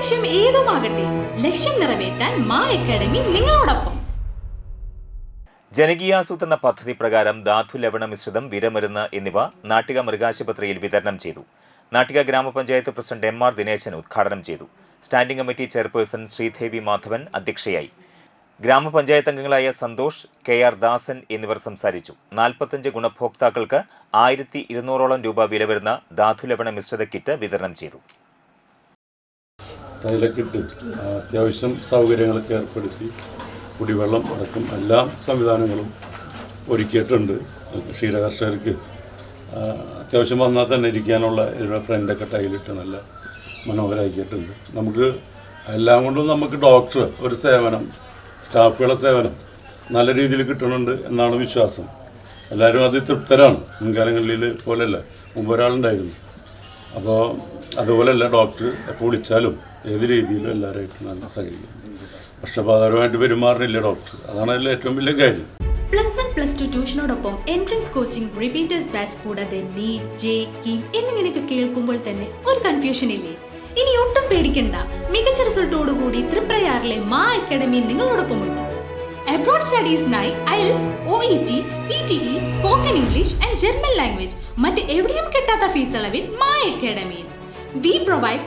ലക്ഷ്യം ഏതുമാകട്ടെ ലക്ഷ്യം നിറവേറ്റാൻ മാ അക്കാഡമി നിങ്ങളോടൊപ്പം. ജനകീയാസൂത്രണ പദ്ധതി പ്രകാരം ധാതു ലവണ മിശ്രിതം വിരമരുന്ന് എന്നിവ നാട്ടിക മൃഗാശുപത്രിയിൽ വിതരണം ചെയ്തു. നാട്ടിക ഗ്രാമപഞ്ചായത്ത് പ്രസിഡന്റ് എം ആർ ദിനേശൻ ഉദ്ഘാടനം ചെയ്തു. Standing committee chairperson Sreedevi Madhavan അധ്യക്ഷയായി. ഗ്രാമപഞ്ചായത്ത് അംഗങ്ങളായ സന്തോഷ് കെ ആർ ദാസൻ എന്നിവർ സംസാരിച്ചു. നാൽപ്പത്തഞ്ച് ഗുണഭോക്താക്കൾക്ക് ആയിരത്തി ഇരുന്നൂറോളം രൂപ വില വരുന്ന ധാതു ലവണ മിശ്രിത കിറ്റ് വിതരണം ചെയ്തു. ടൈലൊക്കെ ഇട്ട് അത്യാവശ്യം സൗകര്യങ്ങളൊക്കെ ഏർപ്പെടുത്തി കുടിവെള്ളം അടക്കം എല്ലാ സംവിധാനങ്ങളും ഒരുക്കിയിട്ടുണ്ട്. ക്ഷീരകർഷകർക്ക് കർഷകർക്ക് അത്യാവശ്യം വന്നാൽ തന്നെ ഇരിക്കാനുള്ള ഇതിനുള്ള ഫ്രണ്ടൊക്കെ ടൈലിട്ട് നല്ല മനോഹരമാക്കിയിട്ടുണ്ട് നമുക്ക് എല്ലാം കൊണ്ടും നമുക്ക് ഡോക്ടർ ഒരു സേവനം സ്റ്റാഫുകളുടെ സേവനം നല്ല രീതിയിൽ കിട്ടുന്നുണ്ട് എന്നാണ് വിശ്വാസം. എല്ലാവരും അത് തൃപ്തരാണ്. മുൻകാലങ്ങളിൽ പോലെയല്ല മുമ്പ് ഒരാളുണ്ടായിരുന്നു അപ്പോൾ അതുപോലെയല്ല ഡോക്ടർ എപ്പോൾ വിളിച്ചാലും ഏത് രീതിയിലും എല്ലാവരായിട്ടും നല്ല സഹകരിക്കും. പക്ഷപാതപരമായിട്ട് പെരുമാറുന്നില്ല ഡോക്ടർ. അതാണ് അതിൽ ഏറ്റവും വലിയ കാര്യം. പ്ലസ് വൺ പ്ലസ് ടു ട്യൂഷനോടൊപ്പം എൻട്രൻസ് കോച്ചിംഗ് റിപ്പീറ്റേഴ്സ് ബാച്ച് കൂടാതെ നീറ്റ് ജെ കീം എന്നിങ്ങനെയൊക്കെ കേൾക്കുമ്പോൾ തന്നെ ഒരു കൺഫ്യൂഷൻ ഇല്ലേ? ഇനി ഒട്ടും പേടിക്കണ്ട. മികച്ച റിസൾട്ടോടുകൂടി തൃപ്രയാറിലെ മാ അക്കാഡമി നിങ്ങളോടൊപ്പമുണ്ട്. Abroad സ്റ്റഡീസിനായി IELTS O E T P T E spoken English and German language മറ്റ് എവിടെയും കിട്ടാത്ത ഫീസ് അളവിൽ മാ അക്കാഡമിയിൽ. We provide